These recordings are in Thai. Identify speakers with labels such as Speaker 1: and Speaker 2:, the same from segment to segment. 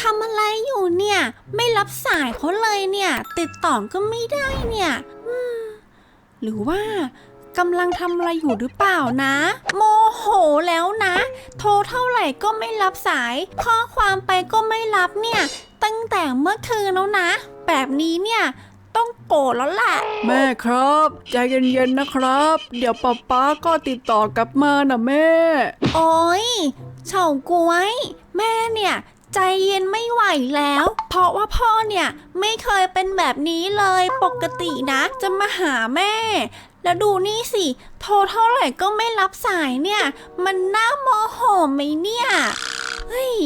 Speaker 1: ทำอะไรอยู่เนี่ย ไม่รับสายเขาเลยเนี่ย ติดต่อก็ไม่ได้เนี่ยอืมหรือว่ากำลังทำอะไรอยู่หรือเปล่านะ โมโหแล้วนะ โทรเท่าไหร่ก็ไม่รับสาย ข้อความไปก็ไม่รับเนี่ย ตั้งแต่เมื่อคืนแล้วนะ แบบนี้เนี่ยต้องโกรธแล้วแหละ
Speaker 2: แม่ครับ ใจเย็นๆนะครับ เดี๋ยวป๊าป๊าก็ติดต่อกลับมานะแม่
Speaker 1: โอ้ยเฉาก้วย แม่เนี่ย ใจเย็นไม่ไหวแล้ว เพราะว่าพ่อเนี่ยไม่เคยเป็นแบบนี้เลยปกตินะ จะมาหาแม่ แล้วดูนี่สิ โทรเท่าไหร่ก็ไม่รับสายเนี่ย มันน่าโมโหไหมเนี่ยเฮ้ย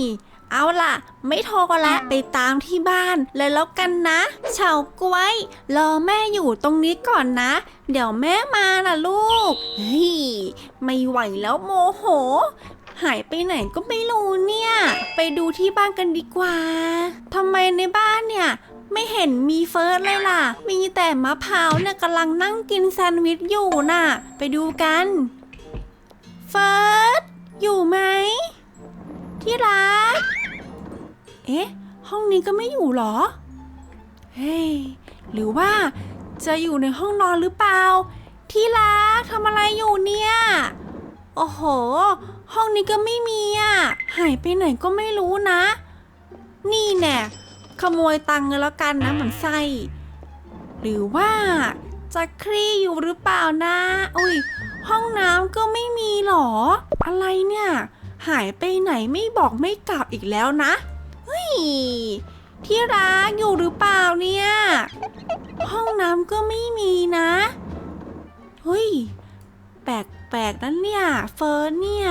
Speaker 1: เอาล่ะ ไม่โทรก็แล้วไปตามที่บ้านเลยแล้วกันนะเฉากล้วยรอแม่อยู่ตรงนี้ก่อนนะ เดี๋ยวแม่มานะลูกเฮ้ยไม่ไหวแล้วโมโห หายไปไหนก็ไม่รู้เนี่ย ไปดูที่บ้านกันดีกว่าทำไมในบ้านเนี่ยไม่เห็นมีเฟิร์สเลยล่ะ มีแต่มะพร้าวเนี่ยกำลังนั่งกินแซนด์วิชอยู่น่ะ ไปดูกัน เฟิร์สอยู่ไหม ที่รัก เอ๊ะ ห้องนี้ก็ไม่อยู่เหรอ เฮ้ย หรือว่าจะอยู่ในห้องนอนหรือเปล่า ที่รักทำอะไรอยู่เนี่ย โอ้โห ห้องนี้ก็ไม่มีอะ หายไปไหนก็ไม่รู้นะ นี่แน่ขโมยตังค์กันแล้วกันนะเหมือนไส้หรือว่าจะคลี่อยู่หรือเปล่านะ อุ้ย ห้องน้ำก็ไม่มีหรอ อะไรเนี่ย หายไปไหนไม่บอกไม่กลับอีกแล้วนะ เฮ้ย ที่รักอยู่หรือเปล่าเนี่ย ห้องน้ำก็ไม่มีนะ ปลกๆนั่นเนี่ยเฟิร์นเนี่ย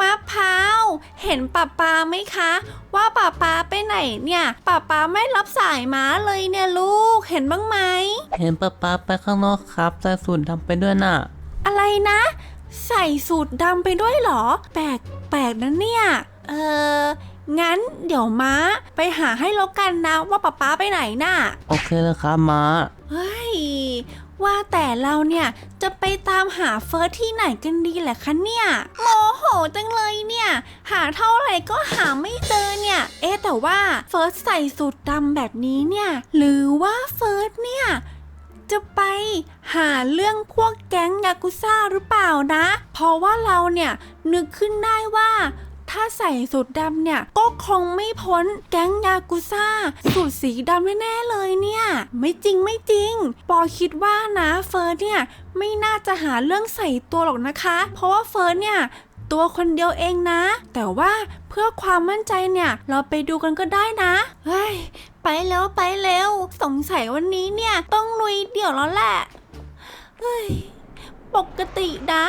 Speaker 1: มะพร้าวเห็นป้าปาไหมคะ ว่าป้าปาไปไหนเนี่ยป้าปาไม่รับสายม้าเลยเนี่ยลูกเห็นบ้างไหม
Speaker 3: เห็นป๊าป๊าไปข้างนอกครับใส่สูตรทำไปด้วยน่ะ
Speaker 1: อะไรนะ ใส่สูตรดำไปด้วยเหรอ แปลกแปลกนะเนี่ยเอองั้นเดี๋ยวม้าไปหาให้แล้วกันนะว่าป้าป้าไปไหนน่ะ
Speaker 3: โอเคเลยครับม้า
Speaker 1: เฮ้ย ว่าแต่เราเนี่ยจะไปตามหาเฟิร์สที่ไหนกันดีแหละคะเนี่ยโมโหจังเลยเนี่ย หาเท่าไหร่ก็หาไม่เจอเนี่ย เอ๊ะแต่ว่าเฟิร์สใส่สูทดำแบบนี้เนี่ย หรือว่าเฟิร์สเนี่ยจะไปหาเรื่องพวกแก๊งยากุซ่าหรือเปล่านะ เพราะว่าเราเนี่ยนึกขึ้นได้ว่า ถ้าใส่สูทดำเนี่ย ก็คงไม่พ้นแก๊งยากุซ่า สูตรสีดำแน่ๆเลยเนี่ย ไม่จริงไม่จริง ปอคิดว่านะเฟิร์สเนี่ยไม่น่าจะหาเรื่องใส่ตัวหรอกนะคะ เพราะว่าเฟิร์สเนี่ยตัวคนเดียวเองนะ แต่ว่าเพื่อความมั่นใจเนี่ย เราไปดูกันก็ได้นะเฮ้ยไปแล้วไปเร็วสงสัยวันนี้เนี่ยต้องลุยเดี่ยวแล้วแหละเฮ้ยปกตินะ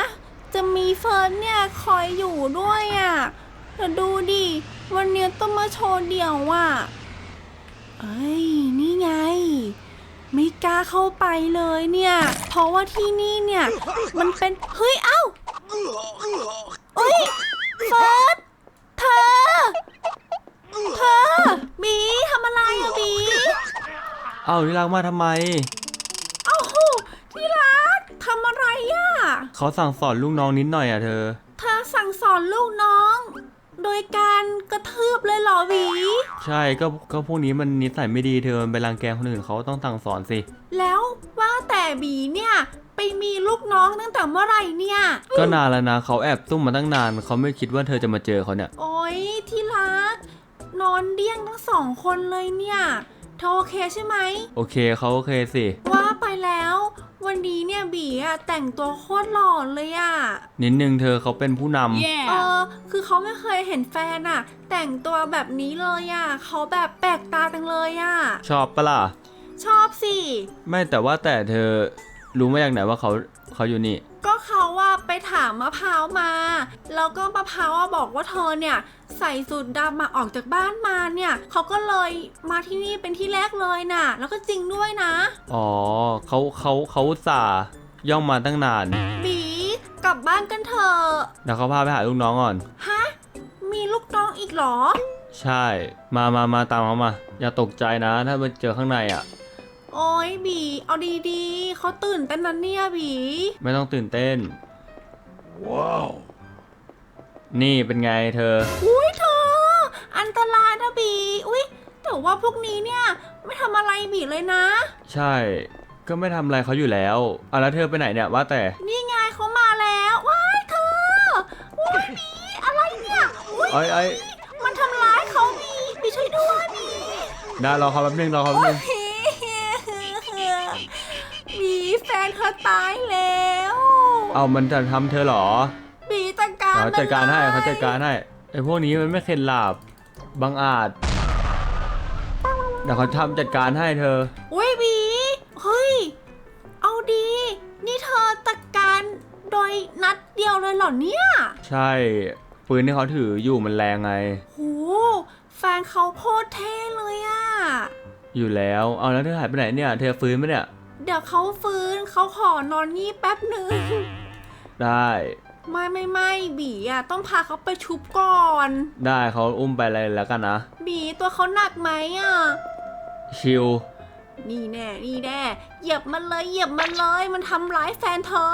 Speaker 1: จะมีเฟิร์นเนี่ยคอยอยู่ด้วยอะ่ะ แต่ดูดิ วันเนี้ยต้องมาโชว์เดี่ยวอะเอ้ย นี่ไง ไม่กล้าเข้าไปเลยเนี่ย เพราะว่าที่นี่เนี่ย มันเป็น เฮ้ย เอ้าเอ้ยเฟิร์สเธอ เธอบีทำอะไรอะบี
Speaker 3: เอ้าที่รักมาทำไม
Speaker 1: เอ้าที่รักทำอะไรอะ
Speaker 3: เขาสั่งสอนลูกน้องนิดหน่อยอะเธอ
Speaker 1: เธอสั่งสอนลูกน้อง โดยการกระทืบเลยเหรอบี
Speaker 3: ใช่ก็ก็พวกนี้มันนิสัยไม่ดีเธอมันไปรังแกคนอื่นเขาต้องสั่งสอนสิ
Speaker 1: แล้วว่าแต่บีเนี่ย ไปมีลูกน้องตั้งแต่เมื่อไหร่เนี่ย
Speaker 3: ก็นานแล้วนะเขาแอบซุ่มมาตั้งนานเขาไม่คิดว่าเธอจะมาเจอเขาเนี่ย
Speaker 1: โอ๊ยที่รัก นอนเดี้ยงทั้งสองคนเลยเนี่ยเธอโอเคใช่ไหม
Speaker 3: โอเคเขาโอเคสิ
Speaker 1: ว่าไปแล้ว วันนี้เนี่ยบีอะแต่งตัวโคตรหล่อเลยอะ
Speaker 3: นิดนึงเธอเขาเป็นผู้นำ
Speaker 1: เออคือเขาไม่เคยเห็นแฟนอะแต่งตัวแบบนี้เลยอะเขาแบบแปลกตาจังเลยอะ
Speaker 3: ชอบปะล่ะ
Speaker 1: ชอบสิ
Speaker 3: ไม่แต่ว่าแต่เธอรู้มาจากไหนว่าเขาเขาอยู่นี่
Speaker 1: ก็เขาว่าไปถามมะพร้าวมา แล้วก็มะพร้าวอะบอกว่าเธอเนี่ย ใส่สูทดำมาออกจากบ้านมาเนี่ยเขาก็เลยมาที่นี่เป็นที่แรกเลยน่ะ แล้วก็จริงด้วยนะ
Speaker 3: อ๋อเขาเขาเขาอุตส่าห์ย่องมาตั้งนาน
Speaker 1: บีกลับบ้านกันเถอะ
Speaker 3: เดี๋ยวเขาพาไปหาลูกน้องก่อน
Speaker 1: ฮะ มีลูกน้องอีกเหรอ
Speaker 3: ใช่ มามามาตามเขามา อย่าตกใจนะ ถ้ามันเจอข้างในอะ
Speaker 1: โอ้ยบีเอาดีๆเขาตื่นเต้นนะเนี่ยบี
Speaker 3: ไม่ต้องตื่นเต้น ว้าว นี่เป็นไงเธอ
Speaker 1: อุ้ยเธอ อันตรายนะบีอุ๊ยแต่ว่าพวกนี้เนี่ย ไม่ทำอะไรบีเลยนะ
Speaker 3: ใช่ ก็ไม่ทำอะไรเขาอยู่แล้วอะแล้วเธอไปไหนเนี่ยว่าแต่
Speaker 1: นี่ไงเขามาแล้วว้ายเธอว้ายบีอะไรเนี่ยอุ๊ย
Speaker 3: เอ้ยเอ้ย
Speaker 1: มันทำร้ายเขาบีบีช่วยด้วยบี
Speaker 3: ได้รอเขาแป๊บนึงรอเขาแป๊บนึง
Speaker 1: บี แฟนเธอตายแล้ว
Speaker 3: เอามันจะทำเธอเหรอ
Speaker 1: บีจัดการ
Speaker 3: เขาจัดการให้
Speaker 1: มันลย
Speaker 3: เขาจัดการให้ไอ้พวกนี้มันไม่เข็นหลาบบังอาจเดี๋ยวเขาทำจัดการให้เธอ
Speaker 1: อุ้ยบีเฮ้ย เอาดี นี่เธอจัดการโดยนัดเดียวเลยเหรอเนี่ย
Speaker 3: ใช่ปืนที่เขาถืออยู่มันแรงไง
Speaker 1: โหแฟนเขาโคตรเท่เลยอะ
Speaker 3: อยู่แล้ว เอาแล้วเธอหายไปไหนเนี่ย เธอฟื้นไหมเนี่ย
Speaker 1: เดี๋ยวเขาฟื้นเขาขอนอนงีบแป๊บหนึ่ง
Speaker 3: ได้
Speaker 1: ไม่ไม่ไม่บีอะต้องพาเขาไปชุบก่อน
Speaker 3: ได้เขาอุ้มไปเลยแล้วกันนะ
Speaker 1: บีตัวเขาหนักไหมอะ
Speaker 3: ชิล
Speaker 1: นี่แน่นี่แน่เหยียบมันเลยเหยียบมันเลย มันทำร้ายแฟนเธอ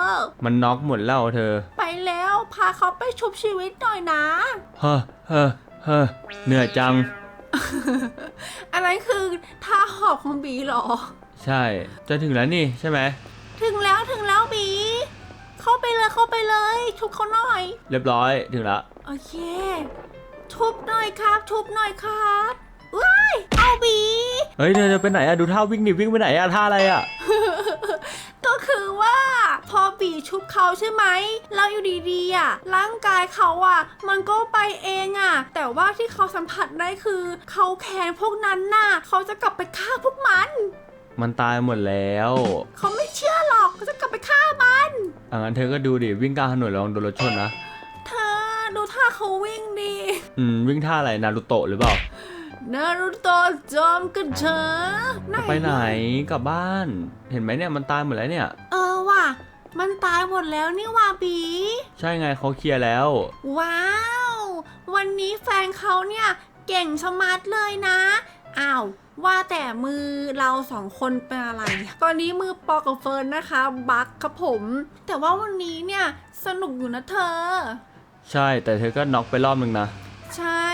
Speaker 3: มันน็อกหมดแล้วเธอ
Speaker 1: ไปแล้วพาเขาไปชุบชีวิตหน่อยนะ
Speaker 3: เฮ้อเฮ้อเฮ้อเหนื่อยจัง
Speaker 1: อะไรคือท่าหอบของบีเหรอ
Speaker 3: ใช่ จะถึงแล้วนี่ใช่ไหม
Speaker 1: ถึงแล้วถึงแล้วบี เข้าไปเลยเข้าไปเลยชุบเขาหน่อย
Speaker 3: เรียบร้อยถึงแล้ว
Speaker 1: โอเค ชุบหน่อยครับ ชุบหน่อยครับว้ายเอาบี
Speaker 3: เฮ้ยเธอจะไปไหนอะดูท่าวิ่งดิวิ่งไปไหนอะท่าอะไรอะ
Speaker 1: ก็คือว่าพอบีชุบเขาใช่ไหมแล้วอยู่ดีๆอะร่างกายเขาอะ มันก็ไปเองอะ แต่ว่าที่เขาสัมผัสได้คือ เขาแค้นพวกนั้นน่ะเขาจะกลับไปฆ่าพวกมัน
Speaker 3: มันตายหมดแล้ว
Speaker 1: เขาไม่เชื่อหรอกเขาจะกลับไปฆ่ามัน
Speaker 3: อะงั้นเธอก็ดูดิวิ่งกลางถนนระวังโดนรถชนนะ
Speaker 1: เธอดูท่าเขาวิ่งดี
Speaker 3: อืมวิ่งท่าอะไรนารูโตะหรือเปล่า
Speaker 1: นารุโตะจอมกันเถอะ
Speaker 3: ไปไหนกลับบ้าน เห็นไหมเนี่ยมันตายหมดแล้วเนี่ย
Speaker 1: เออว่ะ มันตายหมดแล้วนี่ว่าบี
Speaker 3: ใช่ไงเขาเคลียร์แล้ว
Speaker 1: ว้าว วันนี้แฟนเขาเนี่ย เก่งชะมัดเลยนะ อ้าวว่าแต่มือเราสองคนเป็นอะไร ตอนนี้มือปอกับเฟิร์นนะคะ บักครับผม แต่ว่าวันนี้เนี่ยสนุกอยู่นะเธอ
Speaker 3: ใช่แต่เธอก็น็อกไปรอบนึงนะ
Speaker 1: ใช่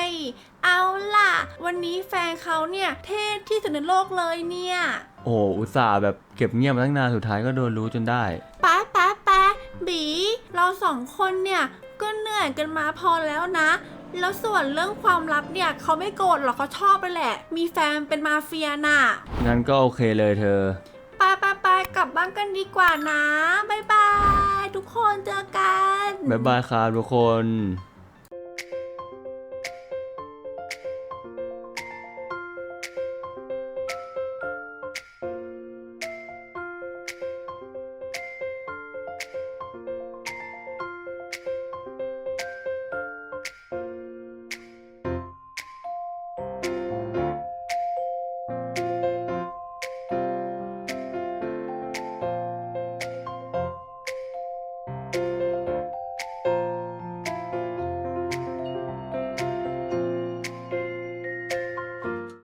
Speaker 1: เอาล่ะ วันนี้แฟนเขาเนี่ย เท่ที่สุดในโลกเลยเนี่ย
Speaker 3: โอ้โหอุตส่าห์แบบเก็บเงียบมาตั้งนานสุดท้ายก็โดนรู้จนได้
Speaker 1: ป๊าป๊าป๊าบี เราสองคนเนี่ย ก็เหนื่อยกันมาพอแล้วนะ แล้วส่วนเรื่องความลับเนี่ยเขาไม่โกรธหรอกเขาชอบไปแหละ มีแฟนเป็นมาเฟียน่ะ
Speaker 3: งั้นก็โอเคเลยเธอ
Speaker 1: ไปไปไปกลับบ้านกันดีกว่านะ บ๊ายบาย ทุกคนเจอกัน
Speaker 3: บ๊ายบายครับทุกคน